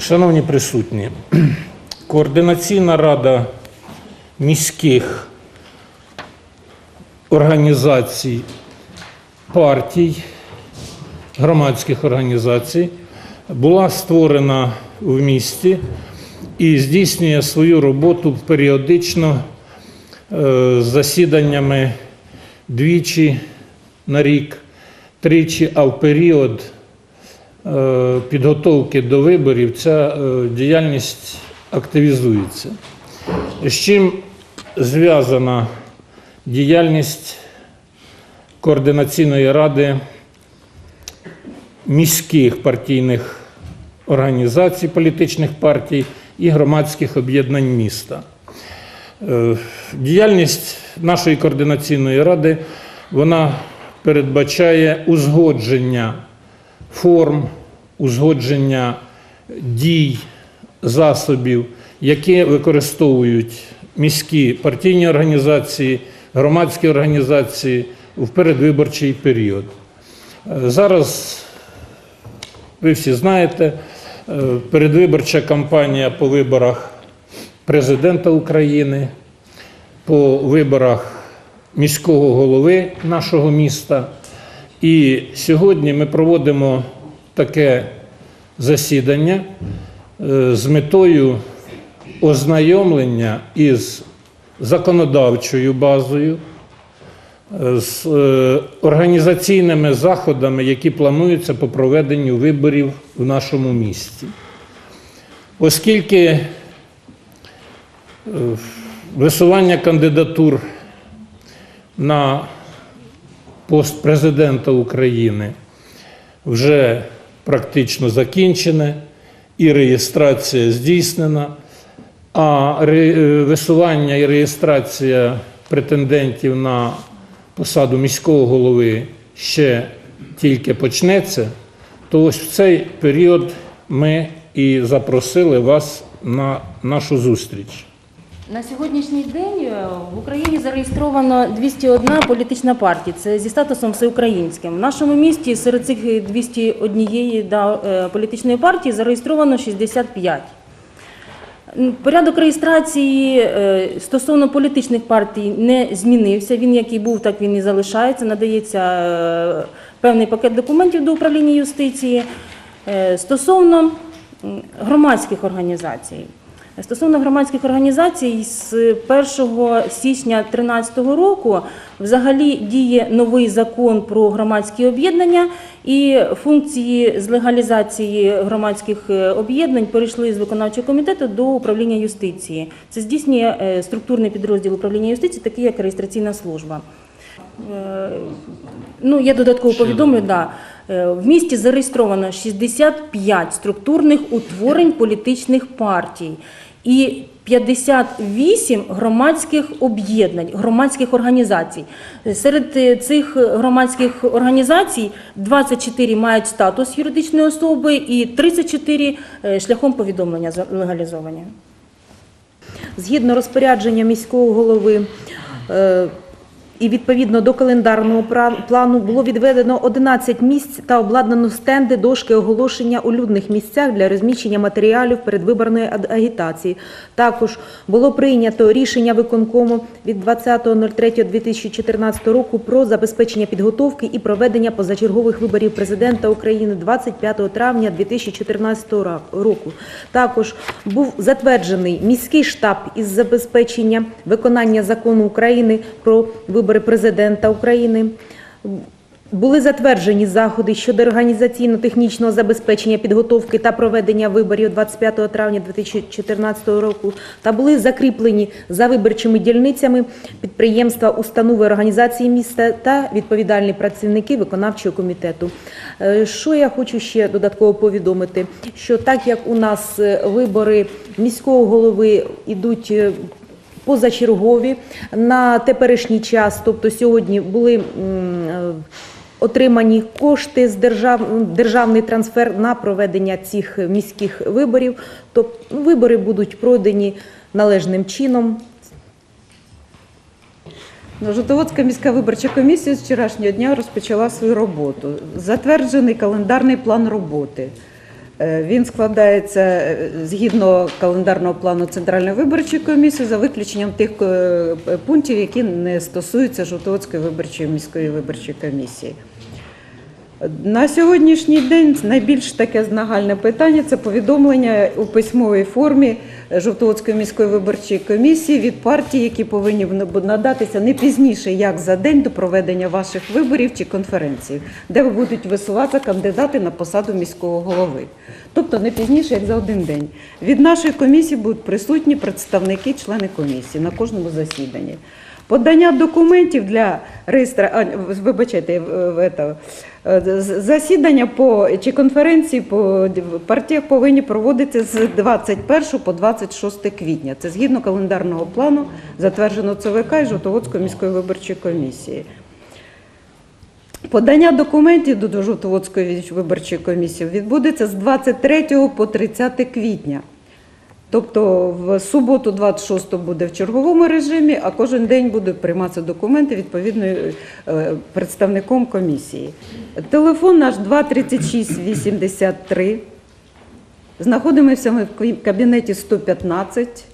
Шановні присутні, координаційна рада міських організацій, партій, громадських організацій була створена в місті і здійснює свою роботу періодично е, з засіданнями двічі на рік, тричі, а в період е, підготовки до виборів ця е, діяльність активізується. З чим зв'язана діяльність координаційної ради міських партійних організацій, політичних партій і громадських об'єднань міста. Е, Діяльність нашої координаційної ради вона передбачає узгодження форм, узгодження дій, засобів, які використовують міські партійні організації, громадські організації в передвиборчий період. Е, Зараз ви всі знаєте, е, передвиборча кампанія по виборах президента України, по виборах міського голови нашого міста. І сьогодні ми проводимо таке засідання е, з метою ознайомлення із законодавчою базою, е, з е, організаційними заходами, які плануються по проведенню виборів в нашому місті. Оскільки висування кандидатур на пост президента України вже практично закінчене, і реєстрація здійснена, а е, висування і реєстрація претендентів на посаду міського голови ще тільки почнеться, то ось в цей період ми і запросили вас на нашу зустріч. На сьогоднішній день е, в Україні зареєстровано 201 політична партія. Це зі статусом всеукраїнським. В нашому місті серед цих 201 да, е, політичної партії зареєстровано 65. Порядок реєстрації е, стосовно політичних партій не змінився. Він який був, так він і залишається. Надається певний пакет документів до управління юстиції. Стосовно громадських організацій. Стосовно громадських організацій, з 1 січня 2013 року взагалі діє новий закон про громадські об'єднання, і функції з легалізації громадських е, об'єднань перейшли з виконавчого комітету до управління юстиції. Це здійснює е, структурний підрозділ управління юстиції, такий як реєстраційна служба. Е, Ну, я додатково повідомлю, да. Е, В місті зареєстровано 65 структурних утворень політичних партій і 58 громадських об'єднань, громадських організацій. Серед е, цих громадських організацій 24 мають статус юридичної особи і 34 е, шляхом повідомлення легалізовані. Згідно розпорядження міського голови і відповідно до календарного плану було відведено 11 місць та обладнано стенди, дошки оголошення у людних місцях для розміщення матеріалів передвиборної агітації. Також було прийнято рішення виконкому від 20.03.2014 року про забезпечення підготовки і проведення позачергових виборів президента України 25 травня 2014 ра- року. Також був затверджений міський штаб із забезпечення виконання закону України про вибори президента України. Були затверджені заходи щодо організаційно-технічного забезпечення підготовки та проведення виборів 25 травня 2014 року та були закріплені за виборчими дільницями підприємства, установи організації міста та відповідальні працівники виконавчого комітету. Е, Що я хочу ще додатково повідомити, що так як у нас е, вибори міського голови ідуть е, позачергові на теперішній час, тобто сьогодні були е, отримані кошти з держав, державний трансфер на проведення цих міських виборів. Тобто вибори будуть пройдені належним чином. Ну, міська виборча комісія з вчорашнього дня розпочала свою роботу. Затверджений календарний план роботи. Е, Він складається е, згідно календарного плану Центральної виборчої комісії за виключенням тих е, пунктів, які не стосуються Жовтоводської виборчої міської виборчої комісії. На сьогоднішній день найбільш таке нагальне питання це повідомлення у письмовій формі Жовтоводської міської виборчої комісії від партій, які повинні надатися не пізніше, як за день до проведення ваших виборів чи конференцій, де будуть висуватися кандидати на посаду міського голови. Тобто не пізніше, як за один день. Від нашої комісії будуть присутні представники, члени комісії на кожному засіданні. Подання документів для реєстрації, вибачайте, е, в- это, е, з- засідання по чи конференції по партіях повинні проводитися з 21 по 26 квітня. Це згідно календарного плану, затвердженого ЦВК і Жовтоводської міської виборчої комісії. Подання документів до Жовтоводської виборчої комісії відбудеться з 23 по 30 квітня. Тобто в суботу 26 буде в черговому режимі, а кожен день будуть прийматися документи відповідною е, представником комісії. Телефон наш 236 83. Знаходимося ми в кабінеті 115.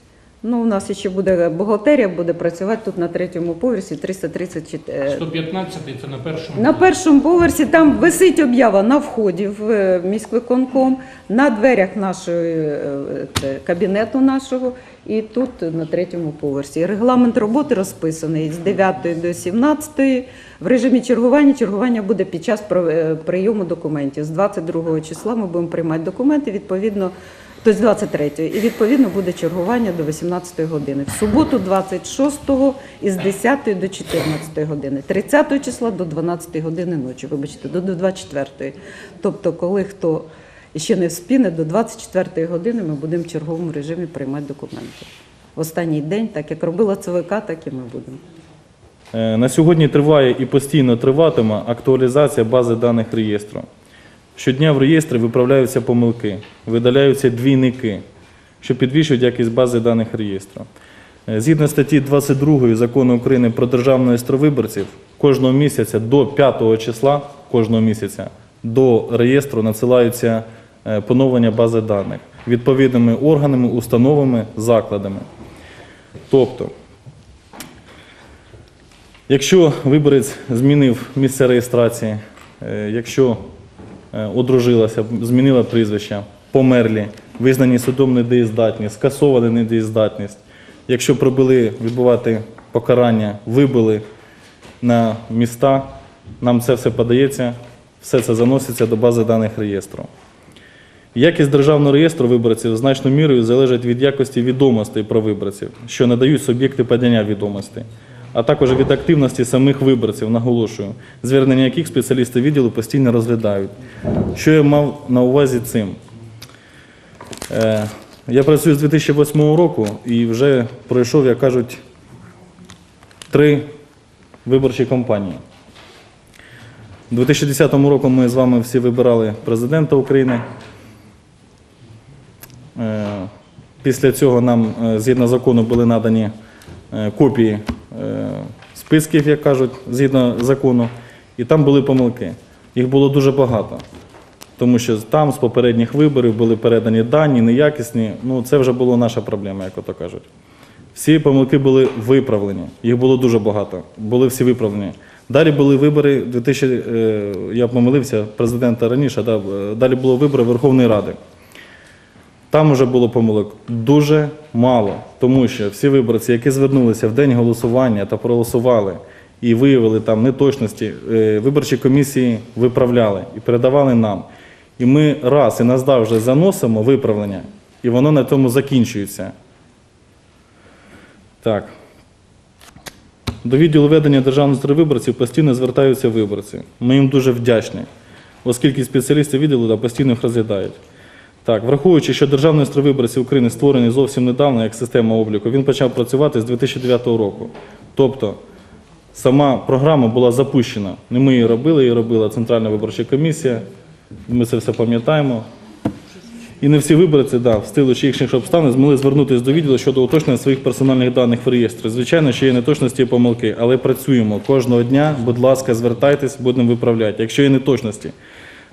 Ну, у нас ще буде бухгалтерія, буде працювати тут на третьому поверсі 334. 115 це на першому. На першому поверсі там висить об'ява на вході в е, міськвиконком, на дверях нашого е, кабінету нашого і тут на третьому поверсі. Регламент роботи розписаний з 9 до 17. В режимі чергування чергування буде під час е, прийому документів. З 22 числа ми будемо приймати документи відповідно. Тобто з 23 і відповідно буде чергування до 18 години. В суботу 26 із 10 до 14 години, 30 числа до 12 години ночі, вибачте, до до 24. Тобто, коли хто ще не вспіне, до 24 години ми будемо в черговому режимі приймати документи. В останній день, так як робила ЦВК, так і ми будемо. Е, На сьогодні триває і постійно триватиме актуалізація бази даних реєстру. Щодня в реєстрі виправляються помилки, видаляються двійники, що підвищують якість бази даних реєстру. Е, Згідно статті 22 закону України про державний реєстр виборців, кожного місяця до 5 числа кожного місяця до реєстру надсилаються е, поновлення бази даних відповідними органами, установами, закладами. Тобто, Якщо виборець змінив місце реєстрації, е, якщо одружилася, змінила прізвище, померлі, визнані судом недієздатні, скасована недієздатність, якщо пробили відбувати покарання, вибили на міста, нам це все подається, все це заноситься до бази даних реєстру. Якість державного реєстру виборців значною мірою залежить від якості відомостей про виборців, що надають суб'єкти подання відомостей, а також від активності самих виборців, наголошую, звернення яких спеціалісти відділу постійно розглядають. Що я мав на увазі цим? Е, Я працюю з 2008 року і вже пройшов, як кажуть, три виборчі кампанії. У 2010 році ми з вами всі вибирали президента України. Е, Після цього нам е, згідно закону були надані копії списків, як кажуть, згідно закону, і там були помилки. Їх було дуже багато. Тому що там з попередніх виборів були передані дані, неякісні. Ну, це вже була наша проблема, як ото кажуть. Всі помилки були виправлені. Їх було дуже багато. Були всі виправлені. Далі були вибори 2000, е, я помилився, президента раніше, е, далі були вибори Верховної Ради. Там вже було помилок дуже мало, тому що всі виборці, які звернулися в день голосування та проголосували і виявили там неточності, е, виборчі комісії виправляли і передавали нам. І ми раз і назавжди заносимо виправлення, і воно на тому закінчується. Так. До відділу ведення реєстру виборців постійно звертаються виборці. Ми їм дуже вдячні, оскільки спеціалісти відділу постійно їх розглядають. Так, враховуючи, що Державний реєстр виборців України створений зовсім недавно як система обліку, він почав працювати з 2009 року. Тобто сама програма була запущена. Не ми її робили, її робила Центральна виборча комісія. Ми це все пам'ятаємо. І не всі виборці, да, в стилу чи інших обставин змогли звернутися до відділу щодо уточнення своїх персональних даних в реєстрі. Звичайно, що є неточності і помилки, але працюємо кожного дня. Будь ласка, звертайтесь, будемо виправляти. Якщо є неточності,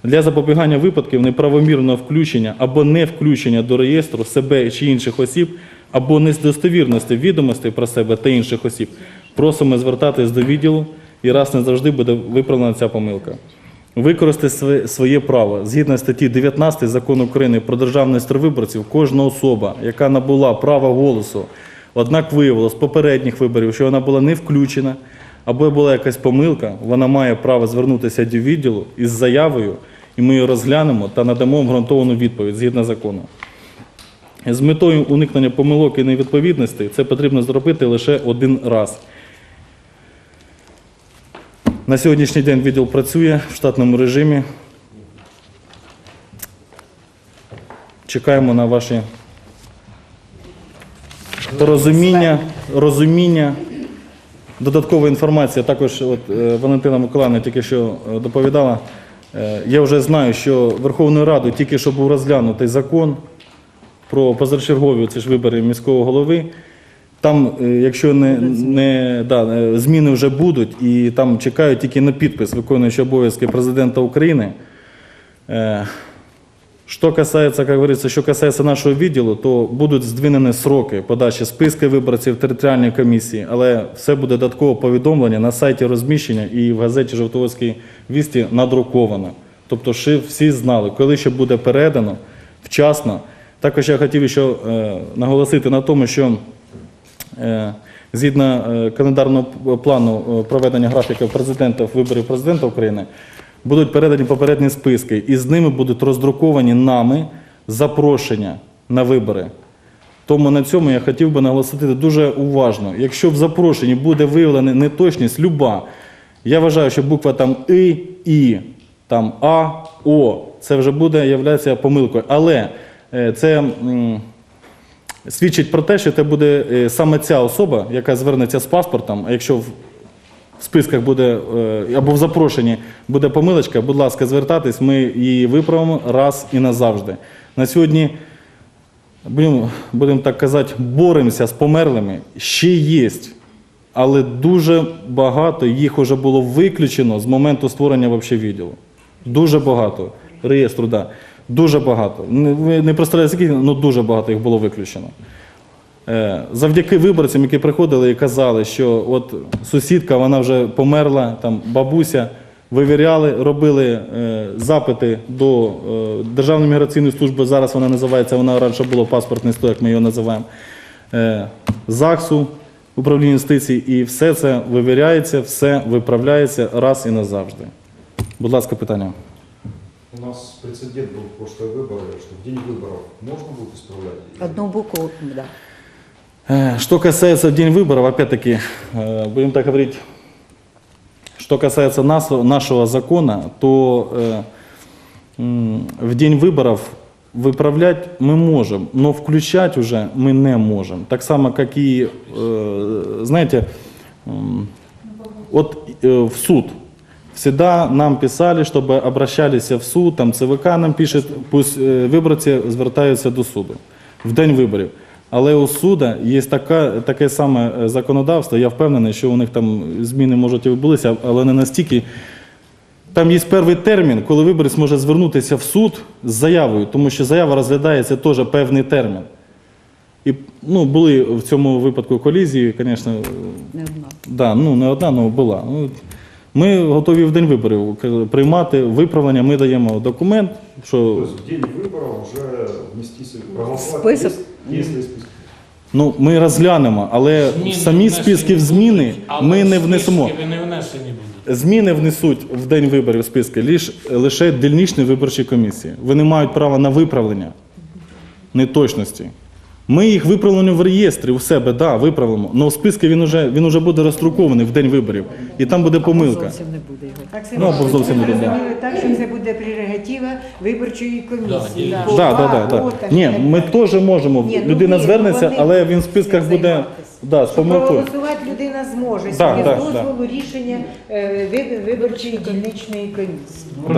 для запобігання випадків неправомірного включення або не включення до реєстру себе чи інших осіб, або недостовірності відомостей про себе та інших осіб, просимо звертатись до відділу і раз не завжди буде виправлена ця помилка. Використати своє- право згідно статті 19 закону України про державний реєстр виборців, кожна особа, яка набула права голосу, однак виявилось з попередніх виборів, що вона була не включена або була якась помилка, вона має право звернутися до відділу із заявою, і ми її розглянемо та надамо обґрунтовану відповідь згідно закону. З метою уникнення помилок і невідповідностей це потрібно зробити лише один раз. На сьогоднішній день відділ працює в штатному режимі. Чекаємо на ваші розуміння, розуміння. Додаткова інформація, також от, е, Валентина Миколаївна тільки що е, доповідала. Е, я вже знаю, що Верховною Радою тільки що був розглянутий закон про позачергові ці ж вибори міського голови. Там, якщо не, не да, зміни вже будуть, і там чекають тільки на підпис виконуючого обов'язки президента України. Що касається, як говориться, що касається нашого відділу, то будуть здвинені сроки подачі списки виборців територіальної комісії, але все буде додатково повідомлення на сайті розміщення і в газеті Жовтоводській вісті надруковано. Тобто, щоб всі знали, коли ще буде передано вчасно. Також я хотів ще е, наголосити на тому, що Е, Згідно е, календарного плану проведення графіків президента виборів президента України будуть передані попередні списки, і з ними будуть роздруковані нами запрошення на вибори. Тому на цьому я хотів би наголосити дуже уважно. Якщо в запрошенні буде виявлена неточність, люба, я вважаю, що буква там І, І, там А, О, це вже буде являється помилкою. Але е, це. свідчить про те, що це буде е, саме ця особа, яка звернеться з паспортом, а якщо в списках буде е, або в запрошенні буде помилочка, будь ласка, звертайтесь, ми її виправимо раз і назавжди. На сьогодні, будемо, будемо так казати, боремося з померлими. Ще є, але дуже багато їх вже було виключено з моменту створення вообще відділу. Дуже багато. Реєстру, так. Да. Дуже багато. Не- не представляєте, скільки, ну дуже багато їх було виключено. Е, Завдяки виборцям, які приходили і казали, що от сусідка, вона вже померла, там бабуся, вивіряли, робили е, запити до е, Державної міграційної служби, зараз вона називається, вона раніше була паспортний сто, як ми його називаємо, е, ЗАГСу, управління юстиції, і все це вивіряється, все виправляється раз і назавжди. Будь ласка, питання. У нас прецедент был в прошлые выборы, что в день выборов можно будет исправлять? Одну букву, да. Э, Что касается день выборов, опять-таки, э, будем так говорить, что касается нас, нашего закона, то э, в день выборов выправлять мы можем, но включать уже мы не можем. Так само, э, знаете, м, от в суд. Всегда нам писали, чтобы обращались в суд, там ЦВК нам пише, пусть е, виборці звертаються до суду в день виборів. Але у суда є така, таке саме е, законодавство. Я впевнений, що у них там зміни можуть і відбулися, але не настільки. Там є перший термін, коли виборець може звернутися в суд з заявою, тому що заява розглядається теж певний термін. І ну, були в цьому випадку колізії, звісно, Не одна. Да, ну не одна, але була. Ну, Ми готові в день виборів приймати виправлення. Ми даємо документ, що есть в день выборов уже внести проголосовать, Список? Есть- списки. ну, ми розглянемо, але Зміни самі внесені списків зміни будуть, але ми не списки внесемо. ви не внесені будуть. Зміни внесуть в день виборів списки лише, лише дільничні виборчі комісії. Вони мають право на виправлення неточності. Ми їх виправлені в реєстрі у себе, да, виправимо. Але в списки він уже, він уже буде роздрукований в день виборів. І там буде помилка. Зовсім не буде його. Так це Ну, або зовсім не буде. так, що це буде прерогатива виборчої комісії. Да, Да, да, да, да. Ні, ми теж можемо. Ні, ну, Людина ні, звернеться, вони але він в списках цим буде займатися. да, з помилкою. Проголосувати людина зможе Да, без да, дозволу рішення е, ви- виборчої дільничної комісії. Да.